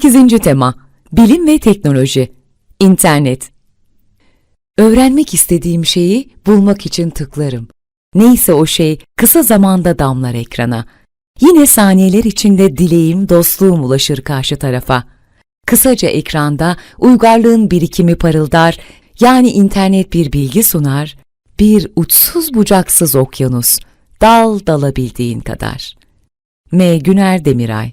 8. tema Bilim ve teknoloji İnternet Öğrenmek istediğim şeyi bulmak için tıklarım. Neyse o şey kısa zamanda damlar ekrana. Yine saniyeler içinde dileğim, dostluğum ulaşır karşı tarafa. Kısaca ekranda uygarlığın birikimi parıldar, yani internet bir bilgi sunar, bir uçsuz bucaksız okyanus, dal dalabildiğin kadar. M. Güner Demiray